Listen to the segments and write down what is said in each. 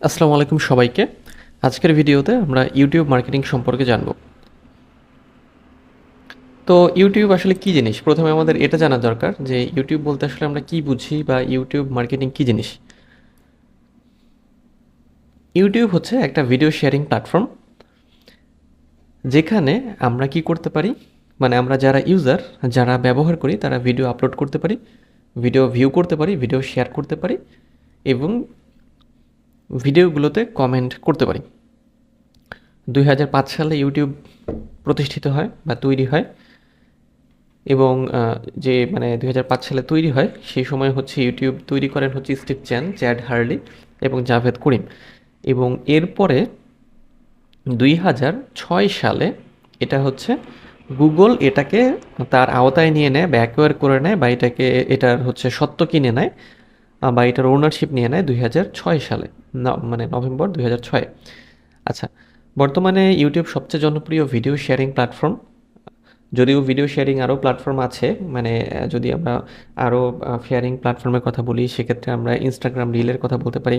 আসসালামু আলাইকুম সবাইকে। আজকের ভিডিওতে আমরা ইউটিউব মার্কেটিং সম্পর্কে জানব। তো ইউটিউব আসলে কি জিনিস? প্রথমে আমাদের এটা জানা দরকার যে ইউটিউব বলতে আসলে আমরা কি বুঝি বা ইউটিউব মার্কেটিং কি জিনিস? ইউটিউব হচ্ছে একটা ভিডিও শেয়ারিং প্ল্যাটফর্ম যেখানে আমরা কি করতে পারি? মানে আমরা যারা ইউজার, যারা ব্যবহার করি, তারা ভিডিও আপলোড করতে পারি, ভিডিও ভিউ করতে পারি, ভিডিও শেয়ার করতে পারি এবং ভিডিওগুলোতে কমেন্ট করতে পারি। দুই হাজার পাঁচ সালে ইউটিউব প্রতিষ্ঠিত হয় বা তৈরি হয় এবং যে মানে দুই হাজার পাঁচ সালে তৈরি হয়, সেই সময় হচ্ছে ইউটিউব তৈরি করেন হচ্ছে স্টিভ চ্যান চ্যাড হার্লি এবং জাভেদ করিম এবং এরপরে দুই ছয় সালে এটা হচ্ছে গুগল এটাকে তার আওতায় নিয়ে নেয় ব্যাকওয়ার করে নেয় বা এটাকে, এটার হচ্ছে সত্য কিনে নেয় বা এটার ওনারশিপ নিয়ে নেয় দুই হাজার ছয় সালে। মানে নভেম্বর দুই হাজার ছয়। আচ্ছা বর্তমানে ইউটিউব সবচেয়ে জনপ্রিয় ভিডিও শেয়ারিং প্ল্যাটফর্ম যদিও ভিডিও শেয়ারিং আরও প্ল্যাটফর্ম আছে মানে যদি আমরা আরও শেয়ারিং প্ল্যাটফর্মের কথা বলি, সেক্ষেত্রে আমরা ইনস্টাগ্রাম রিলের কথা বলতে পারি,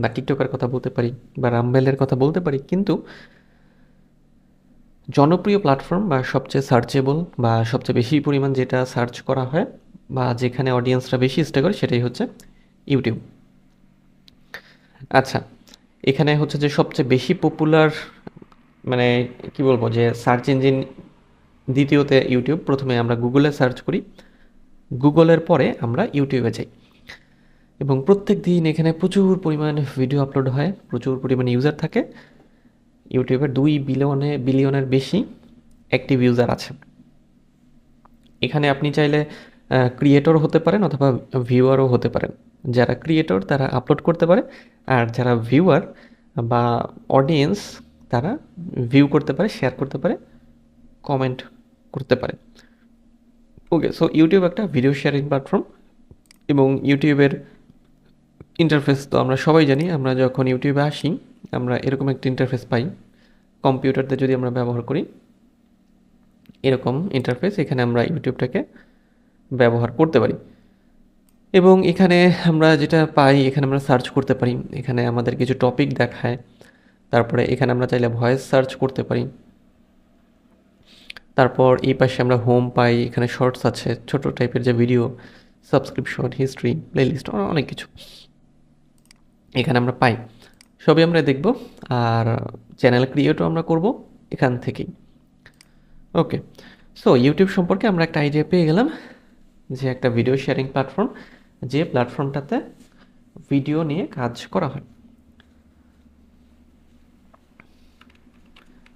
বা টিকটকের কথা বলতে পারি, বা রামবেলের কথা বলতে পারি, কিন্তু জনপ্রিয় প্ল্যাটফর্ম বা সবচেয়ে সার্চেবল বা সবচেয়ে বেশি পরিমাণ যেটা সার্চ করা হয়, বা যেখানে অডিয়েন্সরা বেশি স্টে করে, সেটাই হচ্ছে ইউটিউব আচ্ছা এখানে হচ্ছে যে সবচেয়ে বেশি পপুলার মানে কি বলব যে সার্চ ইঞ্জিন দ্বিতীয়তে ইউটিউব প্রথমে আমরা গুগলে সার্চ করি। গুগলের পরে আমরা ইউটিউবে যাই। এবং প্রত্যেক দিন এখানে প্রচুর পরিমাণ ভিডিও আপলোড হয়, প্রচুর পরিমাণ ইউজার থাকে। ইউটিউবের দুই বিলিয়নে বিলিয়নের বেশি অ্যাক্টিভ ইউজার আছে। এখানে আপনি চাইলে ক্রিয়েটর হতে পারেন অথবা ভিউয়ারও হতে পারেন। যারা ক্রিয়েটর তারা আপলোড করতে পারে, আর যারা ভিউয়ার বা অডিয়েন্স তারা ভিউ করতে পারে শেয়ার করতে পারে কমেন্ট করতে পারে। ওকে সো ইউটিউব একটা ভিডিও শেয়ারিং প্ল্যাটফর্ম এবং ইউটিউবের ইন্টারফেস তো আমরা সবাই জানি, আমরা যখন ইউটিউবে আসি, আমরা এরকম একটা ইন্টারফেস পাই। কম্পিউটারতে যদি আমরা ব্যবহার করি, এরকম ইন্টারফেস এখানে আমরা ইউটিউবটাকে ব্যবহার করতে পারি। এবং এখানে আমরা যেটা পাই, এখানে আমরা সার্চ করতে পারি। এখানে আমাদের কিছু টপিক দেখায়। তারপরে এখানে আমরা চাইলে ভয়েস সার্চ করতে পারি। তারপর এই পাশে আমরা হোম পাই। এখানে শর্টস আছে, ছোট টাইপের যে ভিডিও সাবস্ক্রিপশন হিস্ট্রি প্লেলিস্ট অনেক কিছু। এখানে আমরা পাই। সবই আমরা দেখব। আর চ্যানেল ক্রিয়েটও আমরা করব এখান থেকেই। ওকে সো ইউটিউব সম্পর্কে আমরা একটা আইডিয়া পেয়ে গেলাম যে একটা ভিডিও শেয়ারিং প্ল্যাটফর্ম যে প্ল্যাটফর্মটাতে ভিডিও নিয়ে কাজ করা হয়।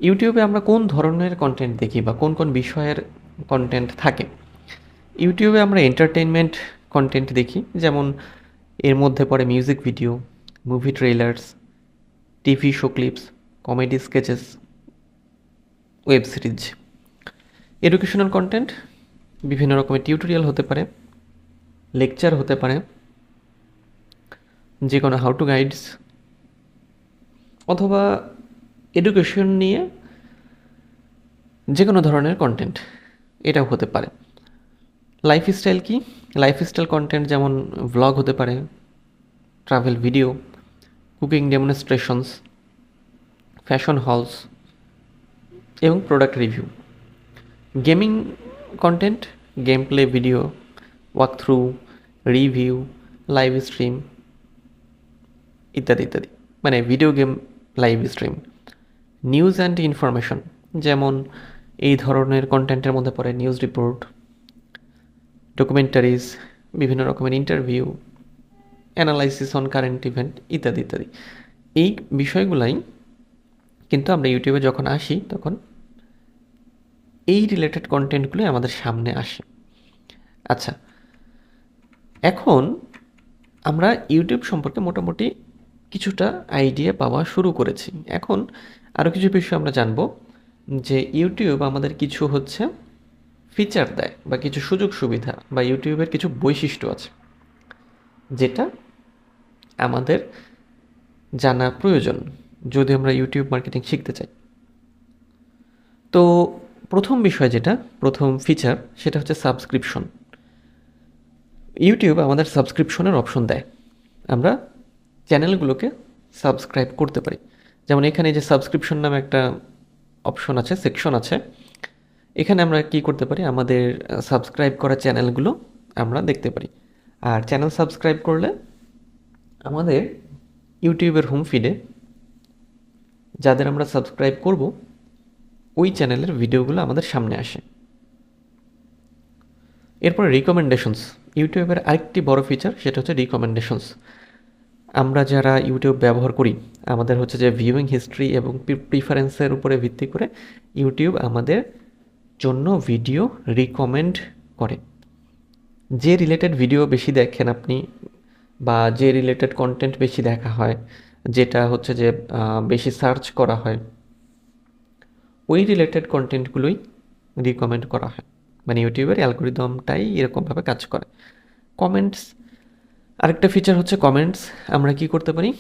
ইউটিউবে আমরা কোন ধরনের কন্টেন্ট দেখি বা কোন কোন বিষয়ের কন্টেন্ট থাকে? ইউটিউবে আমরা এন্টারটেনমেন্ট কন্টেন্ট দেখি, যেমন এর মধ্যে পড়ে music video movie trailers TV show clips comedy sketches web series educational content বিভিন্ন রকমের টিউটোরিয়াল হতে পারে। লেকচার হতে পারে, যে কোনো হাউ টু গাইডস অথবা এডুকেশন নিয়ে যে কোনো ধরনের কন্টেন্ট এটাও হতে পারে। লাইফস্টাইল কি? লাইফস্টাইল কন্টেন্ট যেমন ভ্লগ হতে পারে travel video cooking demonstrations fashion hauls এবং product review gaming content game play video walk through review live stream ইত্যাদি ইত্যাদি। মানে video game live stream news and information যেমন এই ধরনের কন্টেন্টের মধ্যে পড়ে নিউজ রিপোর্ট ডকুমেন্টারিজ বিভিন্ন রকমের interview analysis on current event ইত্যাদি ইত্যাদি। এই বিষয়গুলাই কিন্তু আমরা ইউটিউবে যখন আসি, তখন এই রিলেটেড কন্টেন্টগুলো আমাদের সামনে আসে। আচ্ছা এখন আমরা ইউটিউব সম্পর্কে মোটামুটি কিছুটা আইডিয়া পাওয়া শুরু করেছি। এখন আরও কিছু বিষয় আমরা জানব যে ইউটিউব আমাদের কিছু হচ্ছে ফিচার দেয় বা কিছু সুযোগ সুবিধা বা ইউটিউবের কিছু বৈশিষ্ট্য আছে, যেটা আমাদের জানা প্রয়োজন যদি আমরা ইউটিউব মার্কেটিং শিখতে চাই। তো প্রথম বিষয় যেটা, প্রথম ফিচার সেটা হচ্ছে সাবস্ক্রিপশন ইউটিউব আমাদের সাবস্ক্রিপশনের অপশন দেয়। আমরা চ্যানেলগুলোকে সাবস্ক্রাইব করতে পারি। যেমন এখানে যে সাবস্ক্রিপশন নামে একটা অপশন আছে সেকশন আছে। এখানে আমরা কি করতে পারি? আমাদের সাবস্ক্রাইব করা চ্যানেলগুলো আমরা দেখতে পারি। আর চ্যানেল সাবস্ক্রাইব করলে আমাদের ইউটিউবের হোম ফিডে যাদের আমরা সাবস্ক্রাইব করব, ওই চ্যানেলের ভিডিওগুলো আমাদের সামনে আসে। এরপরে রিকমেন্ডেশনস ইউটিউবের আরেকটি বড় ফিচার সেটা হচ্ছে রিকমেন্ডেশনস আমরা যারা ইউটিউব ব্যবহার করি, আমাদের হচ্ছে যে ভিউইং হিস্ট্রি এবং প্রিফারেন্সের উপরে ভিত্তি করে ইউটিউব আমাদের জন্য ভিডিও রিকমেন্ড করে। যে রিলেটেড ভিডিও বেশি দেখেন আপনি বা যে রিলেটেড কন্টেন্ট বেশি দেখা হয়, যেটা হচ্ছে যে বেশি সার্চ করা হয়, ওই রিলেটেড কন্টেন্টগুলোই রিকমেন্ড করা হয়। মানে ইউটিউবের অ্যালগোরিদমটাই এরকমভাবে কাজ করে। কমেন্টস, আরেকটা ফিচার হচ্ছে কমেন্টস। আমরা কি করতে পারি?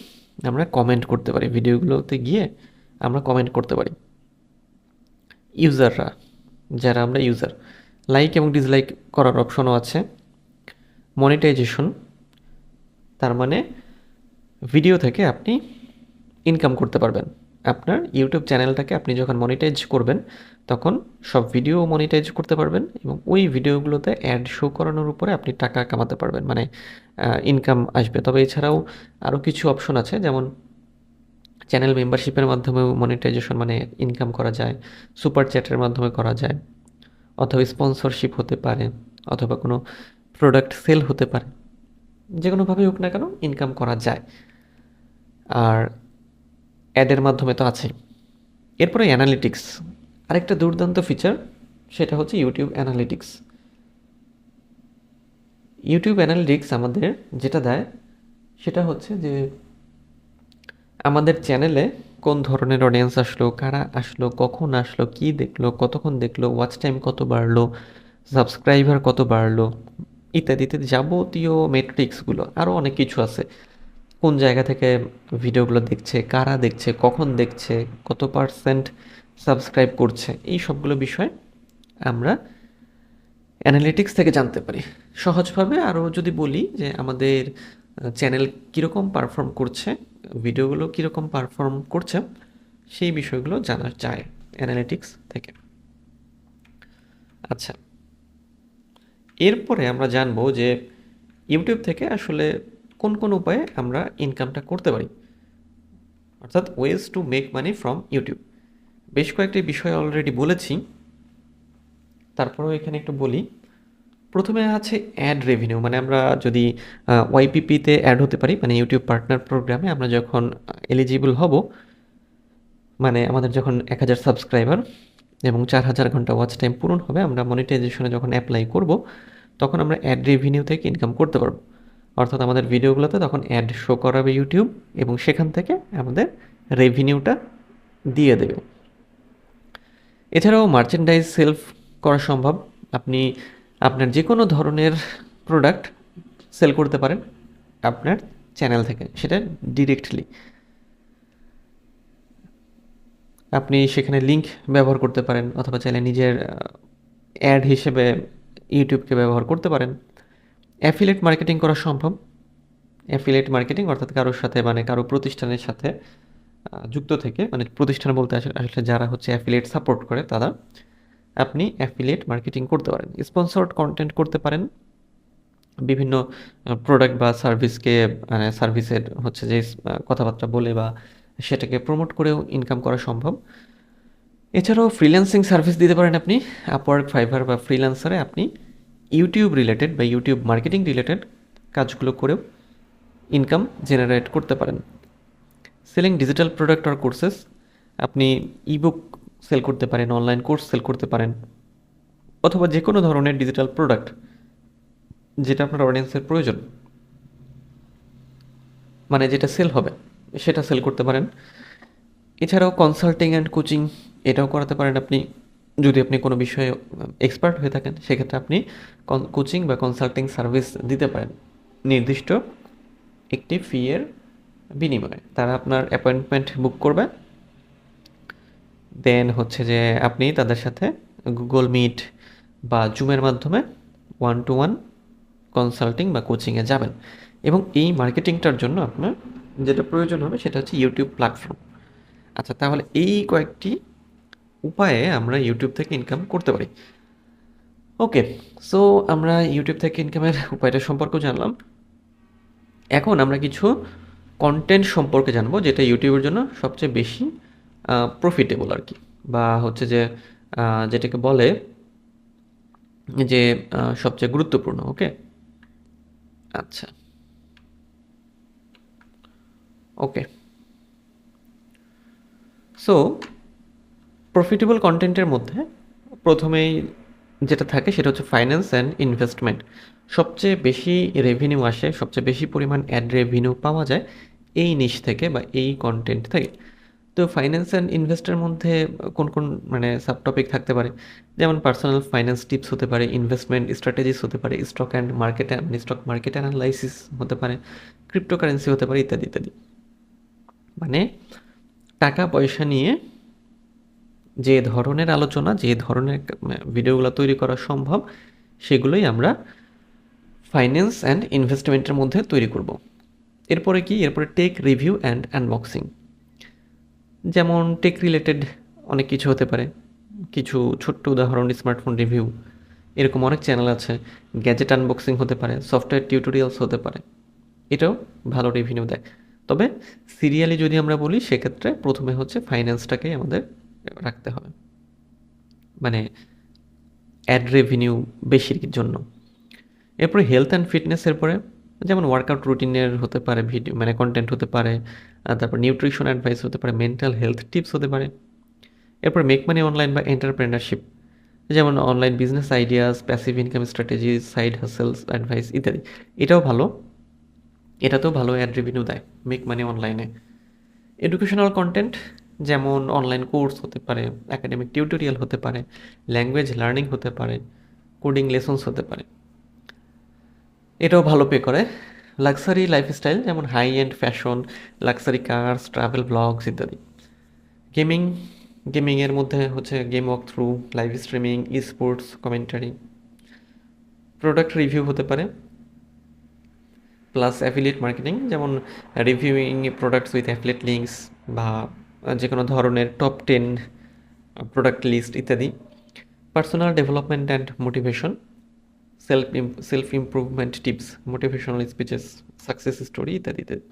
আমরা কমেন্ট করতে পারি। ভিডিওগুলোতে গিয়ে আমরা কমেন্ট করতে পারি। ইউজাররা, যারা আমরা ইউজার লাইক এবং ডিসলাইক করার অপশনও আছে। মনিটাইজেশন তার মানে ভিডিও থেকে আপনি ইনকাম করতে পারবেন। আপনার ইউটিউব চ্যানেলটাকে আপনি যখন মনিটাইজ করবেন, তখন সব ভিডিও মনিটাইজ করতে পারবেন এবং ওই ভিডিওগুলোতে অ্যাড শো করানোর উপরে আপনি টাকা কামাতে পারবেন মানে ইনকাম আসবে। তবে এছাড়াও আরও কিছু অপশন আছে, যেমন চ্যানেল মেম্বারশিপের মাধ্যমেও মনিটাইজেশন মানে ইনকাম করা যায় সুপার চ্যাটের মাধ্যমে করা যায়, অথবা স্পন্সরশিপ হতে পারে, অথবা কোনো প্রোডাক্ট সেল হতে পারে। যে কোনোভাবেই হোক না কেন ইনকাম করা যায়। আর অ্যাডের মাধ্যমে তো আছেই। এরপরে অ্যানালিটিক্স। আরেকটা দুর্দান্ত ফিচার সেটা হচ্ছে ইউটিউব অ্যানালিটিক্স ইউটিউব অ্যানালিটিক্স আমাদের যেটা দেয়, সেটা হচ্ছে যে আমাদের চ্যানেলে কোন ধরনের অডিয়েন্স আসলো, কারা আসলো, কখন আসলো, কি দেখল, কতক্ষণ দেখল ওয়াচ টাইম কত বাড়লো সাবস্ক্রাইবার কত বাড়লো, ইত্যাদি ইত্যাদি যাবতীয় মেট্রিক্সগুলো আরও অনেক কিছু আছে। কোন জায়গা থেকে ভিডিওগুলো দেখছে, কারা দেখছে, কখন দেখছে, কত পার্সেন্ট সাবস্ক্রাইব করছে, এই সবগুলো বিষয় আমরা অ্যানালিটিক্স থেকে জানতে পারি। সহজভাবে আরও যদি বলি যে আমাদের চ্যানেল কীরকম পারফর্ম করছে, ভিডিওগুলো কীরকম পারফর্ম করছে, সেই বিষয়গুলো জানা যায় অ্যানালিটিক্স থেকে। আচ্ছা এরপরে আমরা জানব যে ইউটিউব থেকে আসলে কোন কোন উপায়ে আমরা ইনকামটা করতে পারি? অর্থাৎ ways to make money from YouTube বেশ কয়েকটি বিষয় অলরেডি বলেছি। তারপরেও এখানে একটু বলি। প্রথমে আছে অ্যাড রেভিনিউ মানে আমরা যদি ওয়াইপিপিতে অ্যাড হতে পারি মানে ইউটিউব পার্টনার প্রোগ্রামে আমরা যখন এলিজিবল হব মানে আমাদের যখন এক হাজার সাবস্ক্রাইবার এবং চার হাজার ঘণ্টা ওয়াচ টাইম পূরণ হবে, আমরা মনিটাইজেশনে যখন অ্যাপ্লাই করব, তখন আমরা অ্যাড রেভিনিউ থেকে ইনকাম করতে পারব। অর্থাৎ আমাদের ভিডিওগুলোতে তখন অ্যাড শো করাবে ইউটিউব এবং সেখান থেকে আমাদের রেভিনিউটা দিয়ে দেবে। এছাড়াও মার্চেন্ডাইজ সেলফ করা সম্ভব। আপনি আপনার যে কোনো ধরনের প্রোডাক্ট সেল করতে পারেন আপনার চ্যানেল থেকে, সেটা ডিরেক্টলি আপনি সেখানে লিঙ্ক ব্যবহার করতে পারেন অথবা চাইলে নিজের অ্যাড হিসেবে ইউটিউবকে ব্যবহার করতে পারেন। অ্যাফিলেট মার্কেটিং করা সম্ভব। অ্যাফিলেট মার্কেটিং অর্থাৎ কারোর সাথে মানে কারও প্রতিষ্ঠানের সাথে যুক্ত থেকে মানে প্রতিষ্ঠান বলতে আসলে যারা হচ্ছে অ্যাফিলেট সাপোর্ট করে, তারা আপনি অ্যাফিলেট মার্কেটিং করতে পারেন। স্পন্সর্ড কন্টেন্ট করতে পারেন। বিভিন্ন প্রোডাক্ট বা সার্ভিসকে মানে সার্ভিসের হচ্ছে যে কথাবার্তা বলে বা সেটাকে প্রমোট করেও ইনকাম করা সম্ভব। এছাড়াও ফ্রিল্যান্সিং সার্ভিস দিতে পারেন আপনি। আপওয়ার্ক ফাইবার বা ফ্রিল্যান্সারে আপনি ইউটিউব রিলেটেড বা ইউটিউব মার্কেটিং রিলেটেড কাজগুলো করেও ইনকাম জেনারেট করতে পারেন। সেলিং ডিজিটাল প্রোডাক্ট আর কোর্সেস আপনি ইবুক সেল করতে পারেন অনলাইন কোর্স সেল করতে পারেন, অথবা যে কোনো ধরনের ডিজিটাল প্রোডাক্ট যেটা আপনার অডিয়েন্সের প্রয়োজন। মানে যেটা সেল হবে, সেটা সেল করতে পারেন। এছাড়াও কনসাল্টিং অ্যান্ড কোচিং এটাও করাতে পারেন আপনি। যদি আপনি কোনো বিষয়ে এক্সপার্ট হয়ে থাকেন, সেক্ষেত্রে আপনি কোচিং বা কনসাল্টিং সার্ভিস দিতে পারেন। নির্দিষ্ট একটি ফিয়ের বিনিময়ে। তারা আপনার অ্যাপয়েন্টমেন্ট বুক করবে। দেন হচ্ছে যে আপনি তাদের সাথে গুগল মিট বা জুমের মাধ্যমে ওয়ান টু ওয়ান কনসাল্টিং বা কোচিংয়ে যাবেন। এবং এই মার্কেটিংটার জন্য আপনার যেটা প্রয়োজন হবে, সেটা হচ্ছে ইউটিউব প্ল্যাটফর্ম আচ্ছা তাহলে এই কয়েকটি উপায়ে আমরা ইউটিউব থেকে ইনকাম করতে পারি। ওকে সো আমরা ইউটিউব থেকে ইনকামের উপায়টা সম্পর্কেও জানলাম। এখন আমরা কিছু কন্টেন্ট সম্পর্কে জানব, যেটা ইউটিউবের জন্য সবচেয়ে বেশি প্রফিটেবল আর কি। বা হচ্ছে যে যেটাকে বলে যে সবচেয়ে গুরুত্বপূর্ণ ওকে আচ্ছা। ওকে সো প্রফিটেবল কন্টেন্টের মধ্যে প্রথমেই যেটা থাকে সেটা হচ্ছে ফাইন্যান্স অ্যান্ড ইনভেস্টমেন্ট সবচেয়ে বেশি রেভিনিউ আসে, সবচেয়ে বেশি পরিমাণ অ্যাড রেভিনিউ পাওয়া যায় এই নিশ থেকে বা এই কন্টেন্ট থেকে। তো ফাইন্যান্স অ্যান্ড ইনভেস্টের মধ্যে কোন কোন মানে সাব টপিক থাকতে পারে? যেমন পার্সোনাল ফাইন্যান্স টিপস হতে পারে ইনভেস্টমেন্ট স্ট্র্যাটেজিস হতে পারে stock and market stock market analysis হতে পারে ক্রিপ্টোকারেন্সি হতে পারে, ইত্যাদি ইত্যাদি। মানে টাকা পয়সা নিয়ে যে ধরনের আলোচনা, যে ধরনের ভিডিওগুলো তৈরি করা সম্ভব, সেগুলোই আমরা ফাইন্যান্স অ্যান্ড ইনভেস্টমেন্টের মধ্যে তৈরি করব। এরপরে কি? এরপরে টেক রিভিউ অ্যান্ড আনবক্সিং যেমন টেক রিলেটেড অনেক কিছু হতে পারে। কিছু ছোট্ট উদাহরণ স্মার্টফোন রিভিউ এরকম অনেক চ্যানেল আছে। গ্যাজেট আনবক্সিং হতে পারে সফটওয়্যার টিউটোরিয়ালস হতে পারে। এটাও ভালো রেভিনিউ দেয়। তবে সিরিয়ালি যদি আমরা বলি, সেক্ষেত্রে প্রথমে হচ্ছে ফাইন্যান্সটাকেই আমাদের রাখতে হবে। মানে অ্যাড রেভিনিউ বেশির জন্য। এরপরে হেলথ অ্যান্ড ফিটনেসের পরে যেমন ওয়ার্কআউট রুটিনের হতে পারে ভিডিও মানে কন্টেন্ট হতে পারে তারপর নিউট্রিশন অ্যাডভাইস হতে পারে মেন্টাল হেলথ টিপস হতে পারে। এরপর মেক মানি অনলাইন বা এন্টারপ্রেনারশিপ যেমন online business ideas passive income strategy side hustles advice ইত্যাদি। এটাও ভালো। এটাতেও ভালো অ্যাড রেভিনিউ দেয় মেক মানি অনলাইনে এডুকেশনাল কন্টেন্ট যেমন অনলাইন কোর্স হতে পারে একাডেমিক টিউটোরিয়াল হতে পারে ল্যাঙ্গুয়েজ লার্নিং হতে পারে কোডিং লেসন্স হতে পারে। এটাও ভালো পে করে। লাক্সারি লাইফস্টাইল যেমন high end fashion luxury cars travel blogs ইত্যাদি গেমিং গেমিংয়ের মধ্যে হচ্ছে game walk through live streaming esports commentary product review হতে পারে। প্লাস অ্যাফিলিয়েট মার্কেটিং যেমন reviewing products with affiliate links বা যে কোনো ধরনের টপ টেন প্রোডাক্ট লিস্ট ইত্যাদি। Personal development and motivation self self improvement tips motivational speeches success story ইত্যাদি ইত্যাদি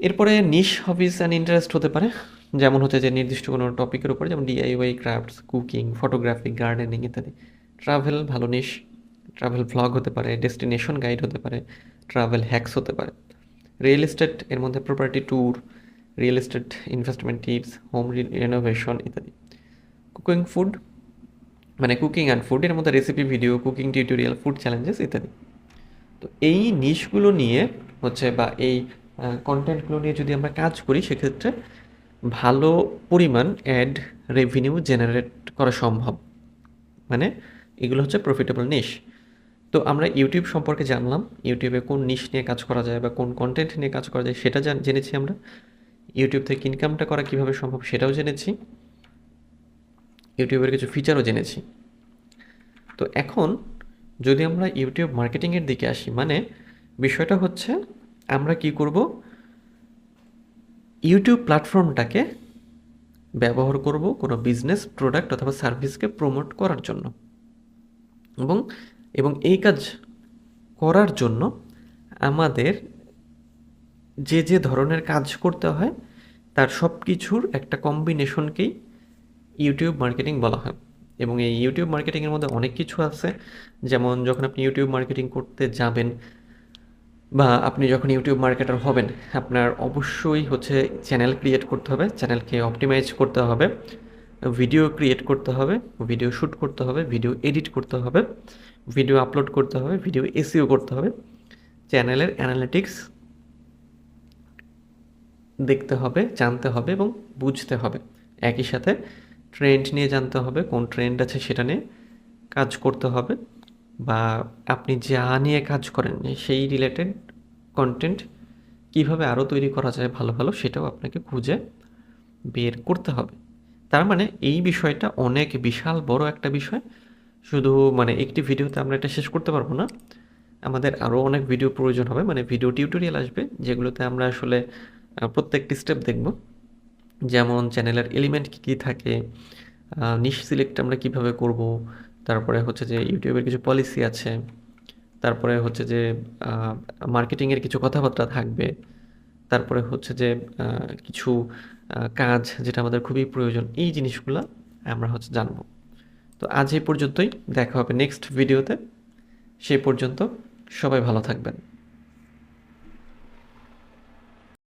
এরপরে নিশ হবিস অ্যান্ড ইন্টারেস্ট হতে পারে, যেমন হচ্ছে যে নির্দিষ্ট কোনো টপিকের উপরে, যেমন DIY crafts cooking photography gardening ইত্যাদি। ট্রাভেল ভালো নিশ ট্রাভেল ভ্লগ হতে পারে ডেস্টিনেশন গাইড হতে পারে ট্রাভেল হ্যাক্স হতে পারে। রিয়েল এস্টেট এর মধ্যে property tour real estate investment tips home renovation ইত্যাদি। কুকিং ফুড মানে কুকিং অ্যান্ড ফুড এর মধ্যে recipe video cooking tutorial food challenges ইত্যাদি। তো এই নিশগুলো নিয়ে হচ্ছে বা এই কন্টেন্টগুলো নিয়ে যদি আমরা কাজ করি, সেক্ষেত্রে ভালো পরিমাণ অ্যাড রেভিনিউ জেনারেট করা সম্ভব। মানে এগুলো হচ্ছে প্রফিটেবল নিশ তো আমরা ইউটিউব সম্পর্কে জানলাম, ইউটিউবে কোন নিশ নিয়ে কাজ করা যায় বা কোন কন্টেন্ট নিয়ে কাজ করা যায়, সেটা জান, জেনেছি আমরা। ইউটিউব থেকে ইনকামটা করা কীভাবে সম্ভব সেটাও জেনেছি। ইউটিউবের কিছু ফিচারও জেনেছি। তো এখন যদি আমরা ইউটিউব মার্কেটিংয়ের দিকে আসি মানে বিষয়টা হচ্ছে আমরা কি করব? ইউটিউব প্ল্যাটফর্মটাকে ব্যবহার করব কোনো বিজনেস প্রোডাক্ট অথবা সার্ভিসকে প্রমোট করার জন্য। এবং এবং এই কাজ করার জন্য আমাদের যে যে ধরনের কাজ করতে হয়, তার সব কিছুর একটা কম্বিনেশনকেই ইউটিউব মার্কেটিং বলা হয়। এবং এই ইউটিউব মার্কেটিংয়ের মধ্যে অনেক কিছু আছে। যেমন যখন আপনি ইউটিউব মার্কেটিং করতে যাবেন বা আপনি যখন ইউটিউব মার্কেটার হবেন, আপনার অবশ্যই হচ্ছে চ্যানেল ক্রিয়েট করতে হবে চ্যানেলকে অপটিমাইজ করতে হবে ভিডিও ক্রিয়েট করতে হবে ভিডিও শ্যুট করতে হবে ভিডিও এডিট করতে হবে ভিডিও আপলোড করতে হবে ভিডিও এসিও করতে হবে চ্যানেলের অ্যানালিটিক্স দেখতে হবে, জানতে হবে এবং বুঝতে হবে। একই সাথে ট্রেন্ড নিয়ে জানতে হবে, কোন ট্রেন্ড আছে সেটা নিয়ে কাজ করতে হবে বা আপনি যা নিয়ে কাজ করেন, সেই রিলেটেড কন্টেন্ট কীভাবে আরও তৈরি করা যায় ভালো ভালো সেটাও আপনাকে খুঁজে বের করতে হবে। তার মানে এই বিষয়টা অনেক বিশাল বড় একটা বিষয়। শুধু মানে একটি ভিডিওতে আমরা এটা শেষ করতে পারব না। আমাদের আরও অনেক ভিডিও প্রয়োজন হবে মানে ভিডিও টিউটোরিয়াল আসবে, যেগুলোতে আমরা আসলে প্রত্যেকটি স্টেপ দেখব। যেমন চ্যানেলের এলিমেন্ট কী কী থাকে নিশ সিলেক্ট আমরা কীভাবে করব, তারপরে হচ্ছে যে ইউটিউবের কিছু পলিসি আছে, তারপরে হচ্ছে যে মার্কেটিংয়ের কিছু কথাবার্তা থাকবে, তারপরে হচ্ছে যে কিছু কাজ যেটা আমাদের খুবই প্রয়োজন, এই জিনিসগুলো আমরা হচ্ছে জানব। তো আজ এই পর্যন্তই, দেখা হবে নেক্সট ভিডিওতে সেই পর্যন্ত সবাই ভালো থাকবেন।